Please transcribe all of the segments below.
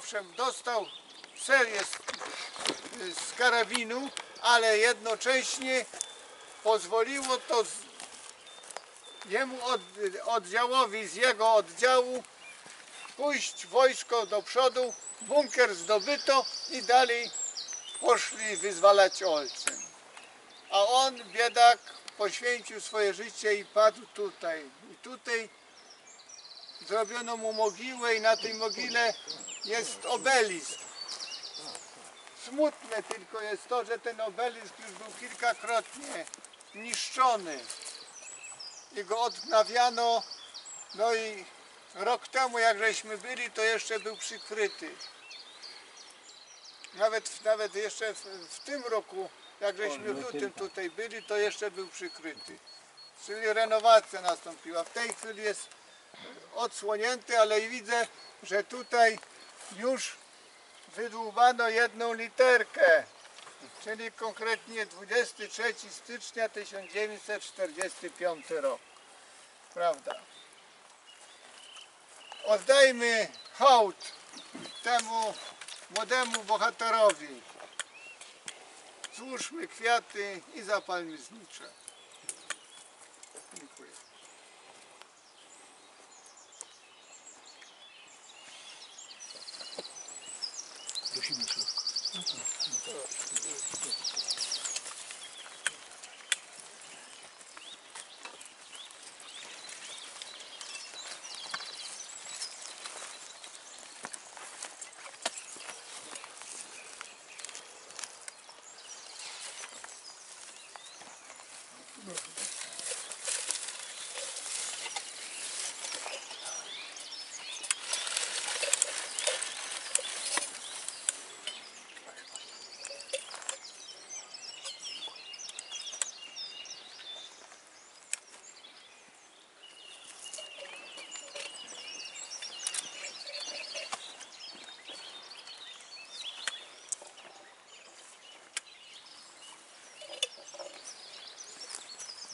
owszem, dostał serię z, z karabinu, ale jednocześnie pozwoliło to z, jemu od, oddziałowi z jego oddziału pójść wojsko do przodu, bunkier zdobyto i dalej poszli wyzwalać Olcyn. A on, biedak, poświęcił swoje życie i padł tutaj. I tutaj zrobiono mu mogiłę i na tej mogile jest obelisk. Smutne tylko jest to, że ten obelisk już był kilkakrotnie niszczony. I go odnawiano, no i rok temu jak żeśmy byli, to jeszcze był przykryty. Nawet, nawet jeszcze w, w tym roku, jak żeśmy w lutym tutaj byli, to jeszcze był przykryty. Czyli renowacja nastąpiła. W tej chwili jest odsłonięty, ale i widzę, że tutaj już wydłubano jedną literkę, czyli konkretnie 23 stycznia 1945 rok. Prawda? Oddajmy hołd temu młodemu bohaterowi. Złóżmy kwiaty i zapalmy znicze.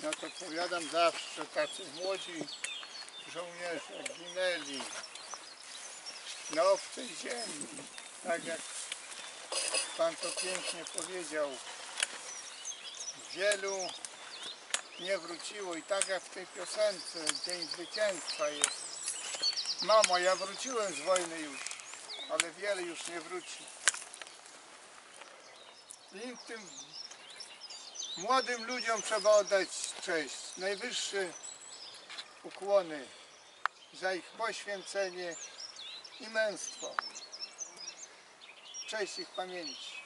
Ja to powiadam zawsze, tacy młodzi żołnierze ginęli na obcej ziemi. Tak jak Pan to pięknie powiedział. Wielu nie wróciło i tak jak w tej piosence Dzień Zwycięstwa jest. Mamo, ja wróciłem z wojny już, ale wiele już nie wróci. I tym Młodym ludziom trzeba oddać cześć, najwyższe ukłony za ich poświęcenie i męstwo. Cześć ich pamięci.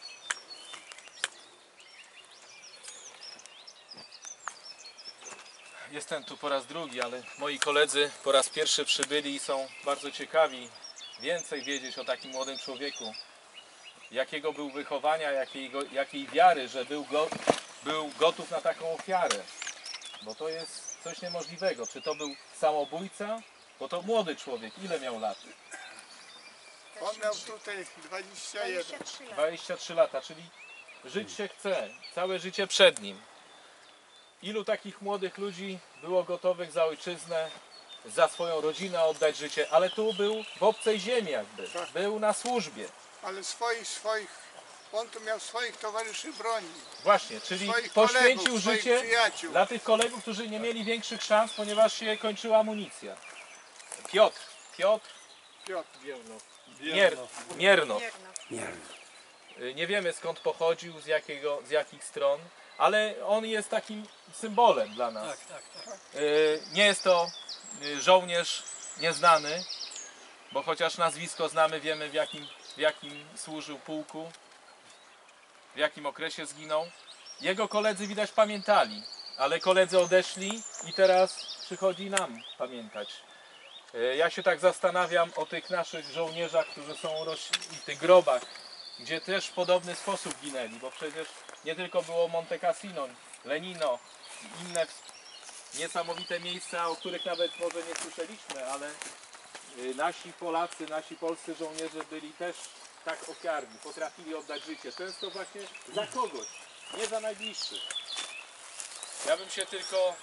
Jestem tu po raz drugi, ale moi koledzy po raz pierwszy przybyli i są bardzo ciekawi więcej wiedzieć o takim młodym człowieku. Jakiego był wychowania, jakiego, jakiej wiary, że był, go, był gotów na taką ofiarę. Bo to jest coś niemożliwego. Czy to był samobójca? Bo to młody człowiek. Ile miał lat? On miał tutaj 21. 23 lata. 23 lata, czyli żyć się chce, całe życie przed nim. Ilu takich młodych ludzi było gotowych za ojczyznę, za swoją rodzinę oddać życie, ale tu był w obcej ziemi jakby, Tak. był na służbie. Ale swoich, swoich, on tu miał swoich towarzyszy broni. Właśnie, czyli Swoich poświęcił kolegów, życie przyjaciół. dla tych kolegów, którzy nie mieli większych szans, ponieważ się kończyła amunicja. Piotr, Piotr Piotr. Mier, Miernow. Mierno. Y, Nie wiemy skąd pochodził, z, jakiego, z jakich stron, ale on jest takim symbolem dla nas. Tak, tak, tak. Y, Nie jest to y, żołnierz nieznany, bo chociaż nazwisko znamy, wiemy w jakim, w jakim służył pułku, w jakim okresie zginął. Jego koledzy widać pamiętali, ale koledzy odeszli i teraz przychodzi nam pamiętać. Y, Ja się tak zastanawiam o tych naszych żołnierzach, którzy są i tych grobach, gdzie też w podobny sposób ginęli, bo przecież nie tylko było Monte Cassino, Lenino, inne niesamowite miejsca, o których nawet może nie słyszeliśmy, ale nasi Polacy, nasi polscy żołnierze byli też tak ofiarni, potrafili oddać życie, często właśnie za kogoś, nie za najbliższych. Ja bym się tylko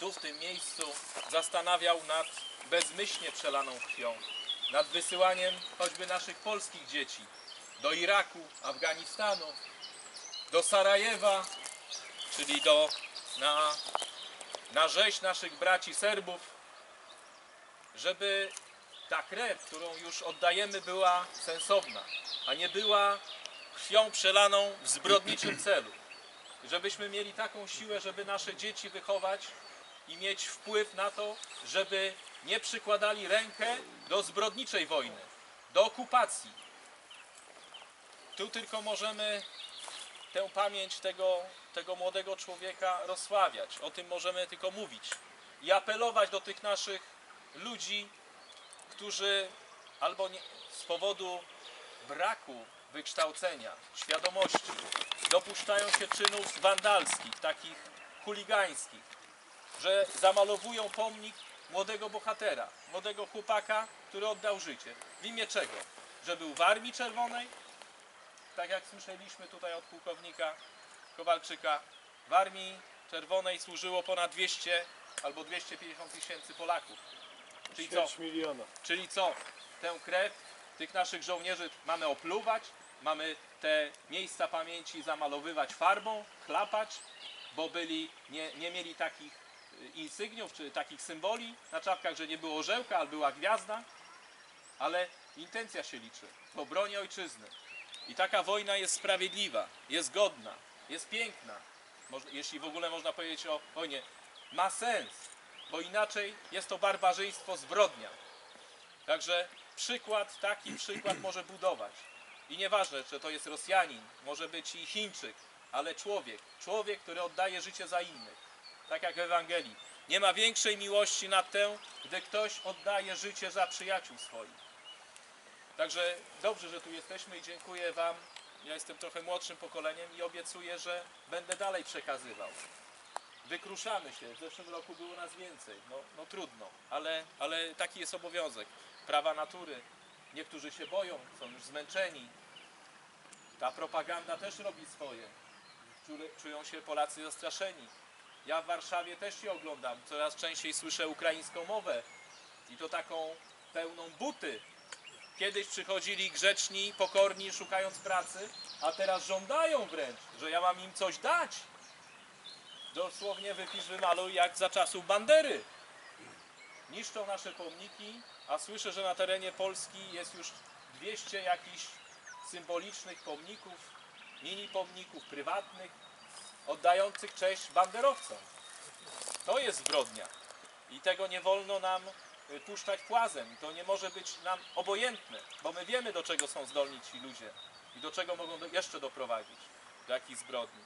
tu w tym miejscu zastanawiał nad bezmyślnie przelaną krwią, nad wysyłaniem choćby naszych polskich dzieci do Iraku, Afganistanu, do Sarajewa, czyli do, na, na rzeź naszych braci Serbów, żeby ta krew, którą już oddajemy, była sensowna, a nie była krwią przelaną w zbrodniczym celu. Żebyśmy mieli taką siłę, żeby nasze dzieci wychować i mieć wpływ na to, żeby nie przykładali rękę do zbrodniczej wojny, do okupacji. Tu tylko możemy tę pamięć tego, tego młodego człowieka rozsławiać. O tym możemy tylko mówić i apelować do tych naszych ludzi, którzy albo nie, z powodu braku wykształcenia, świadomości dopuszczają się czynów wandalskich, takich chuligańskich, że zamalowują pomnik młodego bohatera, młodego chłopaka, który oddał życie. W imię czego? Że był w Armii Czerwonej, tak jak słyszeliśmy tutaj od pułkownika Kowalczyka, w Armii Czerwonej służyło ponad 200 albo 250 tysięcy Polaków. Czyli co? Miliona. Czyli co? Tę krew tych naszych żołnierzy mamy opluwać, mamy te miejsca pamięci zamalowywać farbą, chlapać, bo byli, nie, nie mieli takich y, insygniów czy takich symboli na czapkach, że nie było orzełka, ale była gwiazda. Ale intencja się liczy w obronie ojczyzny. I taka wojna jest sprawiedliwa, jest godna, jest piękna. Jeśli w ogóle można powiedzieć o wojnie, ma sens, bo inaczej jest to barbarzyństwo, zbrodnia. Także przykład, taki przykład może budować. I nieważne, czy to jest Rosjanin, może być i Chińczyk, ale człowiek, człowiek, który oddaje życie za innych. Tak jak w Ewangelii. Nie ma większej miłości nad tę, gdy ktoś oddaje życie za przyjaciół swoich. Także dobrze, że tu jesteśmy i dziękuję Wam. Ja jestem trochę młodszym pokoleniem i obiecuję, że będę dalej przekazywał. Wykruszamy się. W zeszłym roku było nas więcej. No, no trudno, ale, ale taki jest obowiązek. Prawa natury. Niektórzy się boją, są już zmęczeni. Ta propaganda też robi swoje. Czują się Polacy zastraszeni. Ja w Warszawie też się oglądam. Coraz częściej słyszę ukraińską mowę. I to taką pełną buty. Kiedyś przychodzili grzeczni, pokorni, szukając pracy, a teraz żądają wręcz, że ja mam im coś dać. Dosłownie wypisz, wymaluj jak za czasów Bandery. Niszczą nasze pomniki, a słyszę, że na terenie Polski jest już 200 jakichś symbolicznych pomników, mini pomników prywatnych, oddających cześć banderowcom. To jest zbrodnia. I tego nie wolno nam y, puszczać płazem. To nie może być nam obojętne, bo my wiemy, do czego są zdolni ci ludzie i do czego mogą jeszcze doprowadzić, do jakich zbrodni.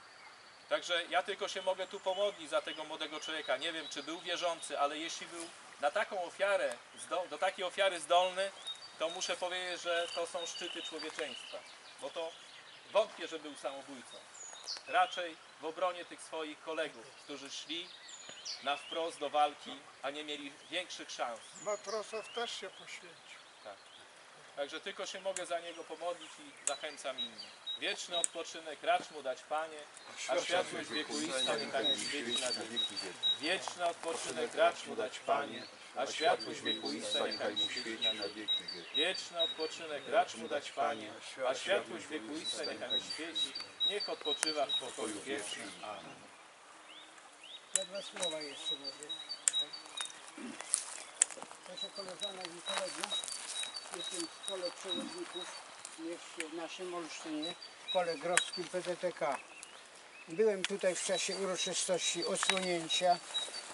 Także ja tylko się mogę tu pomodlić za tego młodego człowieka. Nie wiem, czy był wierzący, ale jeśli był na taką ofiarę, do takiej ofiary zdolny, to muszę powiedzieć, że to są szczyty człowieczeństwa. Bo to wątpię, że był samobójcą. Raczej w obronie tych swoich kolegów, którzy szli na wprost do walki, a nie mieli większych szans. Matrosow też się poświęcił. Także tylko się mogę za niego pomodlić i zachęcam innych. Wieczny odpoczynek racz mu dać Panie, a światłość wiekuista niechaj mu świeci na wieki. Wieczny odpoczynek racz mu dać Panie, a światłość wiekuista niechaj mu świeci na wieki. Wieczny odpoczynek racz mu dać Panie, a światłość wiekuista niechaj mu świeci. Niech odpoczywa w pokoju wiecznym. Amen. Ja dwa słowa jeszcze mówię. Proszę koleżanek i kolegów, jestem w kole przewodników mieście w naszym Olsztynie, w kole grodzkim PTTK. Byłem tutaj w czasie uroczystości odsłonięcia.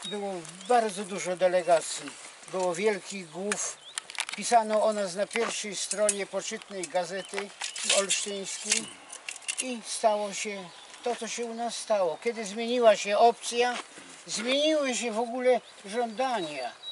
Było bardzo dużo delegacji, było wielkich głów. Pisano o nas na pierwszej stronie poczytnej gazety olsztyńskiej i stało się to, co się u nas stało. Kiedy zmieniła się opcja, zmieniły się w ogóle żądania.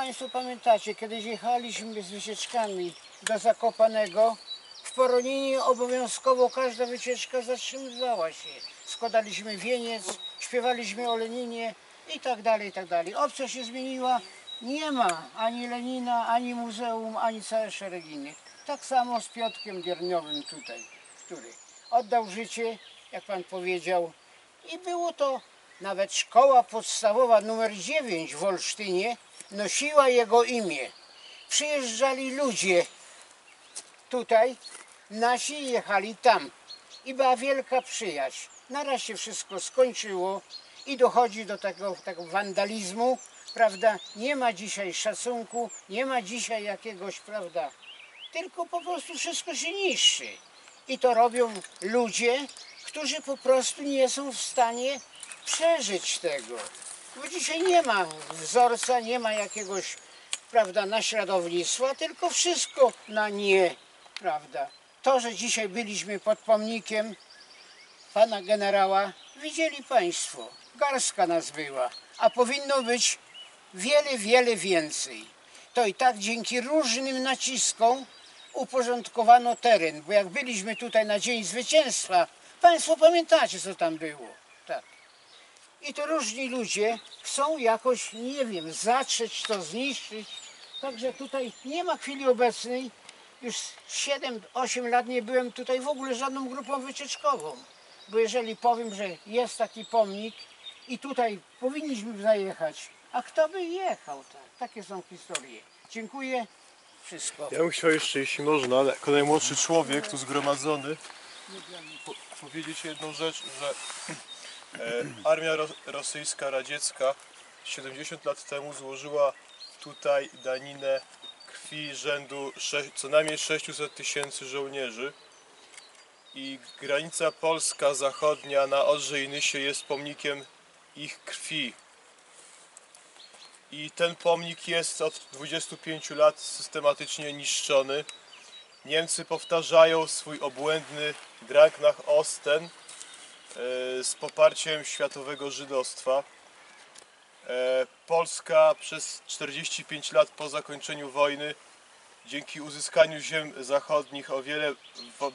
Państwo pamiętacie, kiedyś jechaliśmy z wycieczkami do Zakopanego, w Poroninie obowiązkowo każda wycieczka zatrzymywała się. Składaliśmy wieniec, śpiewaliśmy o Leninie i tak dalej, i tak dalej. Opcja się zmieniła, nie ma ani Lenina, ani muzeum, ani całe szereg innych. Tak samo z Piotkiem Gierniowym tutaj, który oddał życie, jak pan powiedział, i było to nawet szkoła podstawowa numer 9 w Olsztynie nosiła jego imię. przyjeżdżali ludzie tutaj, nasi jechali tam i była wielka przyjaźń. Naraz się wszystko skończyło i dochodzi do tego, tego wandalizmu, prawda? Nie ma dzisiaj szacunku, nie ma dzisiaj jakiegoś, prawda? Tylko po prostu wszystko się niszczy. I to robią ludzie, którzy po prostu nie są w stanie przeżyć tego. Bo dzisiaj nie ma wzorca, nie ma jakiegoś, prawda, naśladownictwa, tylko wszystko na nie, prawda. To, że dzisiaj byliśmy pod pomnikiem pana generała, widzieli państwo, garstka nas była, a powinno być wiele, wiele więcej. To i tak dzięki różnym naciskom uporządkowano teren, bo jak byliśmy tutaj na Dzień Zwycięstwa, państwo pamiętacie co tam było. Tak. I to różni ludzie chcą jakoś, nie wiem, zatrzeć to, zniszczyć. Także tutaj nie ma chwili obecnej. Już 7-8 lat nie byłem tutaj w ogóle żadną grupą wycieczkową. Bo jeżeli powiem, że jest taki pomnik i tutaj powinniśmy zajechać, a kto by jechał? Tak? Takie są historie. Dziękuję. Wszystko. Ja bym chciał jeszcze, jeśli można, jako najmłodszy człowiek tu zgromadzony, po, powiedzieć jedną rzecz, że armia ro, rosyjska, radziecka 70 lat temu złożyła tutaj daninę krwi rzędu co najmniej 600 tysięcy żołnierzy i granica polska zachodnia na Odrze i Nysie jest pomnikiem ich krwi. I ten pomnik jest od 25 lat systematycznie niszczony. Niemcy powtarzają swój obłędny nach Osten e, z poparciem światowego żydostwa. E, Polska przez 45 lat po zakończeniu wojny dzięki uzyskaniu ziem zachodnich o wiele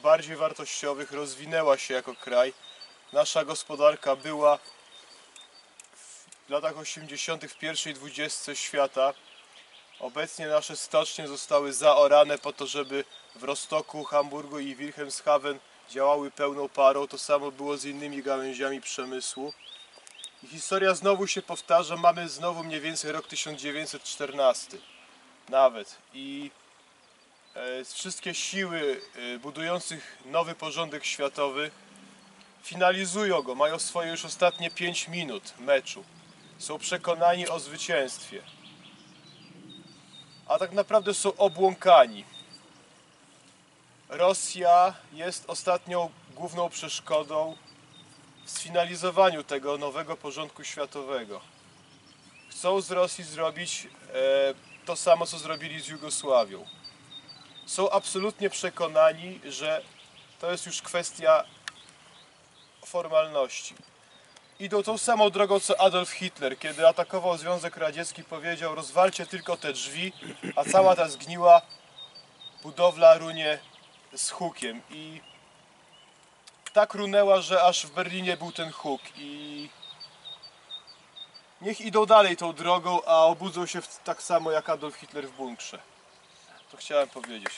bardziej wartościowych rozwinęła się jako kraj. Nasza gospodarka była w latach 80. w pierwszej dwudziestce świata. Obecnie nasze stocznie zostały zaorane po to, żeby w Rostoku, Hamburgu i Wilhelmshaven działały pełną parą. To samo było z innymi gałęziami przemysłu. I historia znowu się powtarza. Mamy znowu mniej więcej rok 1914 nawet. I e, wszystkie siły e, budujących nowy porządek światowy finalizują go. Mają swoje już ostatnie 5 minut meczu są przekonani o zwycięstwie. A tak naprawdę są obłąkani. Rosja jest ostatnią główną przeszkodą w sfinalizowaniu tego nowego porządku światowego. Chcą z Rosji zrobić e, to samo, co zrobili z Jugosławią. Są absolutnie przekonani, że to jest już kwestia formalności idą tą samą drogą co Adolf Hitler, kiedy atakował Związek Radziecki, powiedział rozwalcie tylko te drzwi, a cała ta zgniła budowla runie z hukiem i tak runęła, że aż w Berlinie był ten huk i niech idą dalej tą drogą, a obudzą się tak samo jak Adolf Hitler w bunkrze. To chciałem powiedzieć.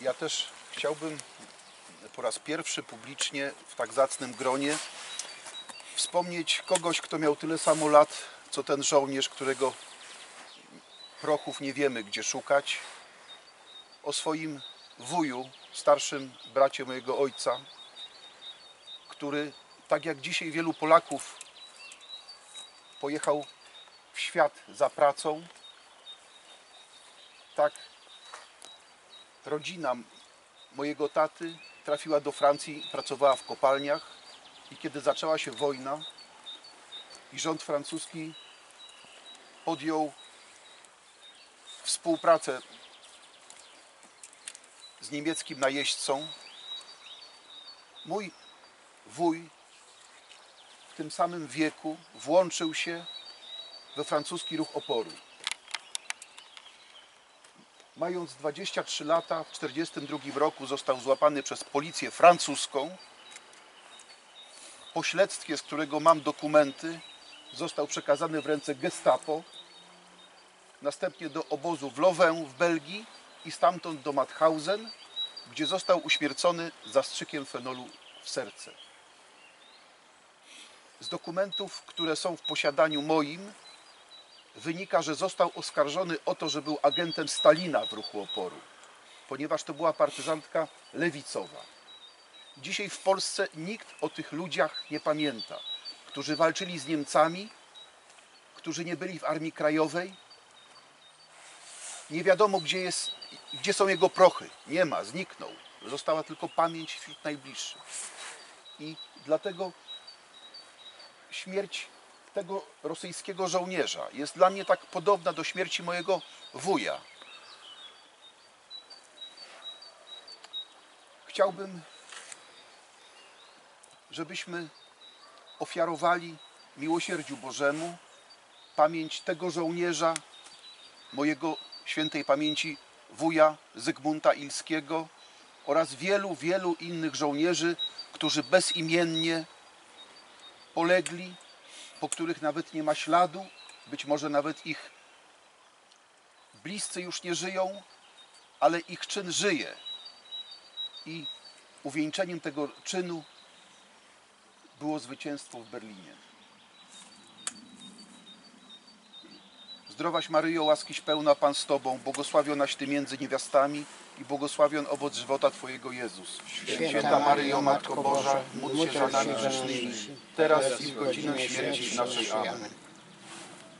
Ja też chciałbym po raz pierwszy publicznie w tak zacnym gronie wspomnieć kogoś, kto miał tyle samo lat, co ten żołnierz, którego prochów nie wiemy gdzie szukać. O swoim wuju, starszym bracie mojego ojca, który tak jak dzisiaj wielu Polaków pojechał w świat za pracą, tak rodzina mojego taty trafiła do Francji, pracowała w kopalniach i kiedy zaczęła się wojna i rząd francuski podjął współpracę z niemieckim najeźdźcą, mój wuj w tym samym wieku włączył się we francuski ruch oporu. Mając 23 lata, w 1942 roku został złapany przez policję francuską. Po śledztwie, z którego mam dokumenty, został przekazany w ręce Gestapo. Następnie do obozu w Louvain w Belgii i stamtąd do Mauthausen, gdzie został uśmiercony zastrzykiem fenolu w serce. Z dokumentów, które są w posiadaniu moim, wynika, że został oskarżony o to, że był agentem Stalina w ruchu oporu, ponieważ to była partyzantka lewicowa. Dzisiaj w Polsce nikt o tych ludziach nie pamięta, którzy walczyli z Niemcami, którzy nie byli w Armii Krajowej. Nie wiadomo, gdzie, jest, gdzie są jego prochy. Nie ma, zniknął. Została tylko pamięć wśród najbliższych. I dlatego śmierć tego rosyjskiego żołnierza jest dla mnie tak podobna do śmierci mojego wuja. Chciałbym, żebyśmy ofiarowali miłosierdziu Bożemu pamięć tego żołnierza, mojego świętej pamięci wuja Zygmunta Ilskiego oraz wielu, wielu innych żołnierzy, którzy bezimiennie polegli, po których nawet nie ma śladu, być może nawet ich bliscy już nie żyją, ale ich czyn żyje. I uwieńczeniem tego czynu było zwycięstwo w Berlinie. Zdrowaś Maryjo, łaskiś pełna Pan z Tobą, błogosławionaś Ty między niewiastami i błogosławion owoc żywota Twojego Jezus. Święta Maryjo, Matko Boża, módl się za nami grzesznymi, teraz i w godzinę śmierci naszej. Amen.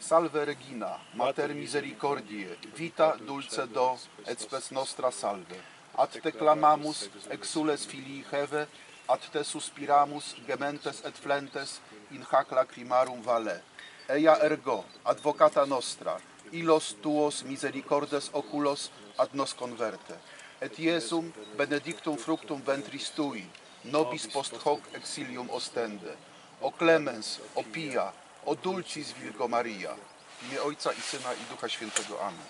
Salve Regina, Mater Misericordiae, vita dulce do, et spes nostra salve. Ad te clamamus, exules filii Heve, ad te suspiramus, gementes et flentes, in hac lacrimarum vale. Eia ergo, advocata nostra, illos tuos misericordes oculos ad nos converte. Et Iesum benedictum fructum ventris tui, nobis post hoc exilium ostende. O clemens, o pia, o dulcis Virgo Maria. W imię Ojca i Syna i Ducha Świętego. Amen.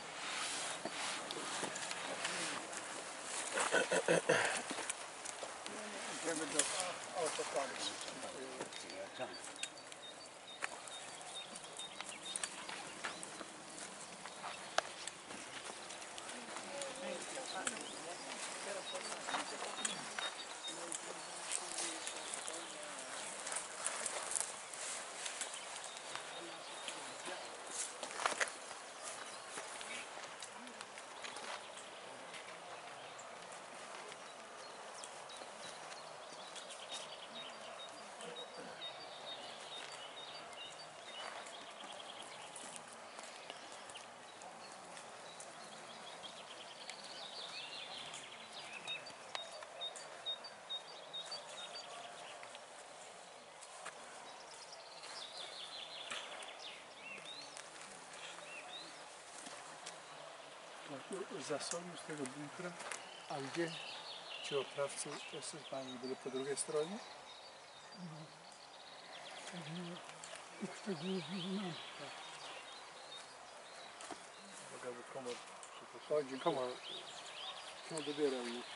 No dobierał ich.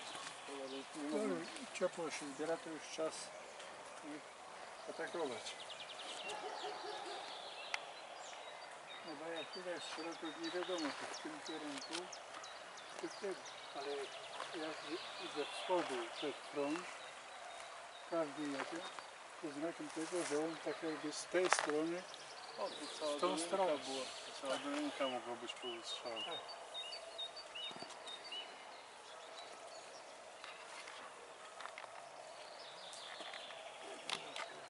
No, ciepło się zbiera, to już czas ich atakować. No bo jak strzela, to nie wiadomo, czy w tym kierunku, czy w tym. Ale jak ze wschodu przed front, każdy jedzie, to znakiem tego, że on tak jakby z tej strony, w tą stronę. Cała dolinka mogła być pod strzałem.